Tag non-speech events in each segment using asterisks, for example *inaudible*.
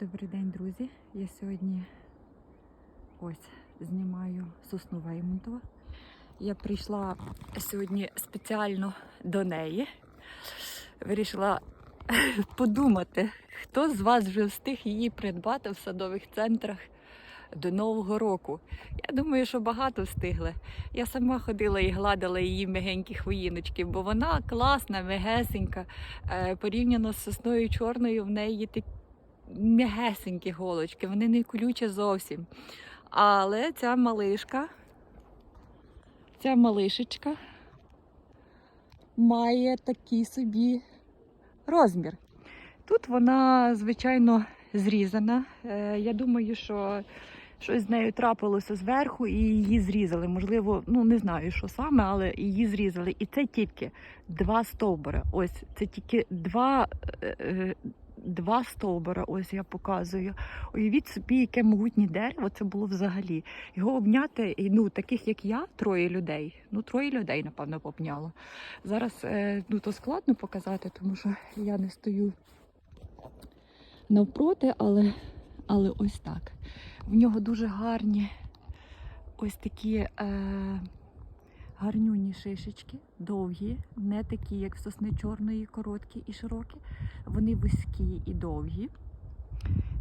Добрий день, друзі. Я сьогодні ось знімаю сосну Веймонтова. Я прийшла сьогодні спеціально до неї. Вирішила *laughs* подумати, хто з вас вже встиг її придбати в садових центрах до Нового року. Я думаю, що багато встигли. Я сама ходила і гладила її м'ягенькі хвоїночки, бо вона класна, м'ягесенька. Е, Порівняно з сосною чорною, в неї такі м'ягесенькі голочки, вони не колючі зовсім. Але ця малишка, ця малишечка має такий собі розмір. Тут вона, звичайно, зрізана. Е, Я думаю, що щось з нею трапилося зверху і її зрізали. Можливо, ну не знаю, що саме, але її зрізали. І це тільки два стовбури. Ось це тільки два. Два стовбура, ось я показую. Уявіть собі, яке могутнє дерево це було взагалі. Його обняти, ну, таких як я, троє людей. Ну, троє людей, напевно, обняло. Зараз е, ну, то складно показати, тому що я не стою навпроти, але, але ось так. В нього дуже гарні ось такі е, гарнюні шишечки, довгі, не такі, як в сосни чорної, короткі і широкі. Вони вузькі і довгі.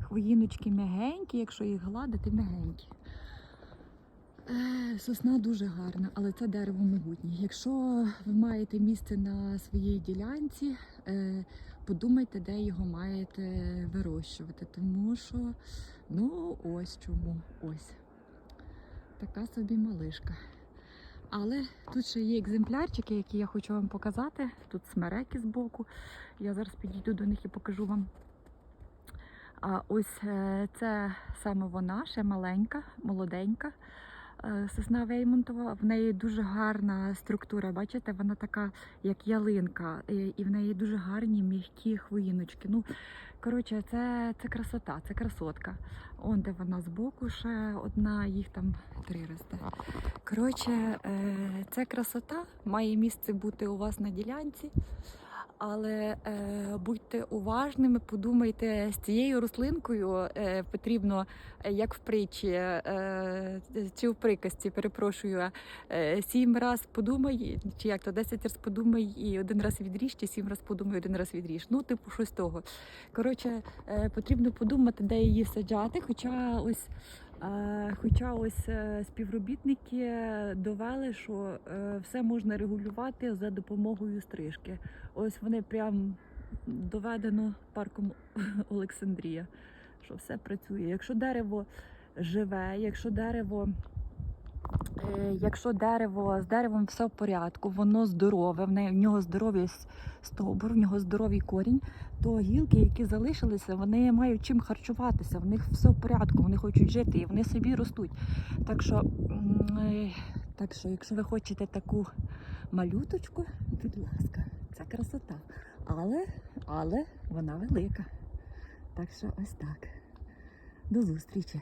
Хвоїночки м'ягенькі, якщо їх гладити, м'ягенькі. Е, Сосна дуже гарна, але це дерево могутнє. Якщо ви маєте місце на своїй ділянці, е, подумайте, де його маєте вирощувати. Тому що, ну, ось чому. Ось. Така собі малишка. Але тут ще є екземплярчики, які я хочу вам показати. Тут смереки збоку. Я зараз підійду до них і покажу вам. А ось е, це саме вона, ще маленька, молоденька. Е, Сосна Веймонтова, в неї дуже гарна структура. Бачите, вона така, як ялинка, і- в неї дуже гарні м'які хвоїночки. Ну, коротше, це, це красота, це красотка. Он де вона збоку, ще одна, їх там три росте. Коротше, е, це красота має місце бути у вас на ділянці. Але е, будьте уважними, подумайте, з цією рослинкою е, потрібно, е, як в притчі е, чи в приказці, перепрошую, е, сім раз подумай, чи як то десять раз подумай і один раз відріж, чи сім раз подумай, один раз відріж. Ну, типу, щось того. Коротше, е, потрібно подумати, де її саджати. Хоча ось, е, хоча ось е, співробітники довели, що е, все можна регулювати за допомогою стрижки. Ось вони прям доведено парком *laughs* Олександрія, що все працює. Якщо дерево живе, якщо дерево. Е, Якщо дерево з деревом все в порядку, воно здорове, в нього здоровий стовбур, в нього здоровий корінь, то гілки, які залишилися, вони мають чим харчуватися. В них все в порядку, вони хочуть жити і вони собі ростуть. Так що, е, так що, якщо ви хочете таку малюточку, будь ласка, це красота. Але, але вона велика. Так що ось так. До зустрічі.